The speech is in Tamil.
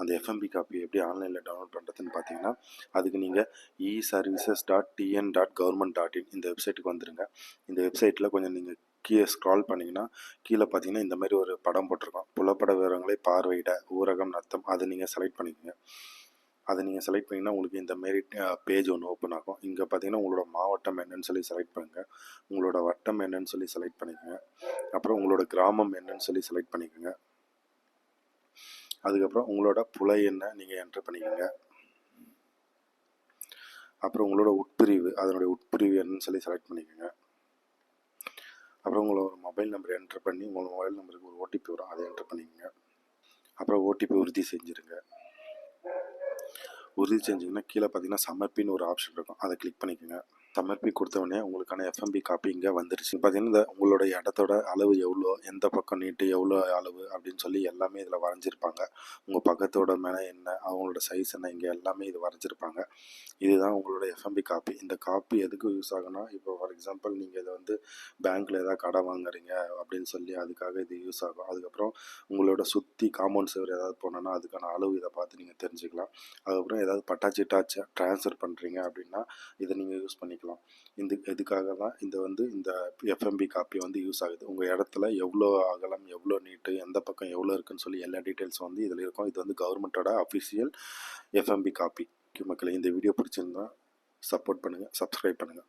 அந்த எஃப்எம்பி காப்பி எப்படி ஆன்லைனில் டவுன்லோட் பண்ணுறதுன்னு பார்த்தீங்கன்னா அதுக்கு நீங்கள் e services dot TN dot government dot in இந்த வெப்சைட்டுக்கு வந்துடுங்க இந்த வெப்சைட்டில் கொஞ்சம் நீங்கள் கீழே ஸ்க்ரால் பண்ணிங்கன்னா கீழே பார்த்தீங்கன்னா இந்த மாதிரி ஒரு படம் போட்டிருக்கோம். புலப்பட விவரங்களை பார்வையிட ஊரகம் நத்தம் அதை நீங்கள் செலக்ட் பண்ணிக்கோங்க. அதை நீங்கள் செலக்ட் பண்ணிங்கன்னா உங்களுக்கு இந்த மாரி பேஜ் ஒன்று ஓப்பன் ஆகும். இங்கே பார்த்தீங்கன்னா உங்களோட மாவட்டம் என்னன்னு சொல்லி செலக்ட் பண்ணுங்கள் உங்களோட வட்டம் என்னன்னு சொல்லி செலக்ட் பண்ணிக்கோங்க. அப்புறம் உங்களோட கிராமம் என்னன்னு சொல்லி செலக்ட் பண்ணிக்கோங்க. அதுக்கப்புறம் உங்களோட புலை என்ன நீங்கள் என்ட்ரு பண்ணிக்கோங்க. அப்புறம் உங்களோட உட்பிரிவு அதனுடைய உட்பிரிவு என்னன்னு சொல்லி செலக்ட் பண்ணிக்கோங்க. அப்புறம் உங்களோட மொபைல் நம்பர் என்ட்ரு பண்ணி உங்களோட மொபைல் நம்பருக்கு ஒரு ஓடிபி வரும் அதை என்ட்ரு பண்ணிக்கோங்க. அப்புறம் ஓடிபி உறுதி செஞ்சுருங்க. உறுதி செஞ்சிங்கன்னா கீழே பார்த்தீங்கன்னா சமர்ப்பின்னு ஒரு ஆப்ஷன் இருக்கும். அதை கிளிக் பண்ணிக்கோங்க. சமர்ப்பி கொடுத்தவொடனே உங்களுக்கான எஃப்எம்பி காப்பி இங்கே வந்துருச்சு. பார்த்தீங்கன்னா இந்த உங்களுடைய இடத்தோட அளவு எவ்வளோ எந்த பக்கம் நீட்டு எவ்வளோ அளவு அப்படின்னு சொல்லி எல்லாமே இதில் வரைஞ்சிருப்பாங்க. உங்கள் பக்கத்தோட மேலே என்ன அவங்களோட சைஸ் என்ன இங்கே எல்லாமே இது வரைஞ்சிருப்பாங்க. இதுதான் உங்களோட எஃப்எம்பி காப்பி இந்த காப்பி எதுக்கு யூஸ் ஆகுனா இப்போ ஃபார் எக்ஸாம்பிள் நீங்கள் இதை வந்து பேங்க்கில் ஏதாவது கடை வாங்குறீங்க அப்படின்னு சொல்லி அதுக்காக இது யூஸ் ஆகும். அதுக்கப்புறம் உங்களோட சுற்றி காம்பவுண்ட் சேவர் ஏதாவது போனோன்னா அதுக்கான அளவு இதை பார்த்து நீங்கள் தெரிஞ்சுக்கலாம். அதுக்கப்புறம் ஏதாவது பட்டாச்சிட்டா ட்ரான்ஸ்ஃபர் பண்ணுறீங்க அப்படின்னா இதை நீங்கள் யூஸ் பண்ணிக்கலாம் இந்த இதுக்காக தான் இந்த வந்து இந்த எஃப்எம்பி காப்பி வந்து யூஸ் ஆகுது? உங்கள் இடத்துல எவ்வளோ அகலம் எவ்வளோ நீட்டு எந்த பக்கம் எவ்வளோ இருக்குன்னு சொல்லி எல்லா டீட்டெயில்ஸும் வந்து இதில் இருக்கும். இது வந்து கவர்மெண்ட்டோட அஃபிஷியல் எஃப்எம்பி காப்பி மக்களே இந்த வீடியோ பிடிச்சிருந்தா சப்போர்ட் பண்ணுங்கள் சப்ஸ்கிரைப் பண்ணுங்கள்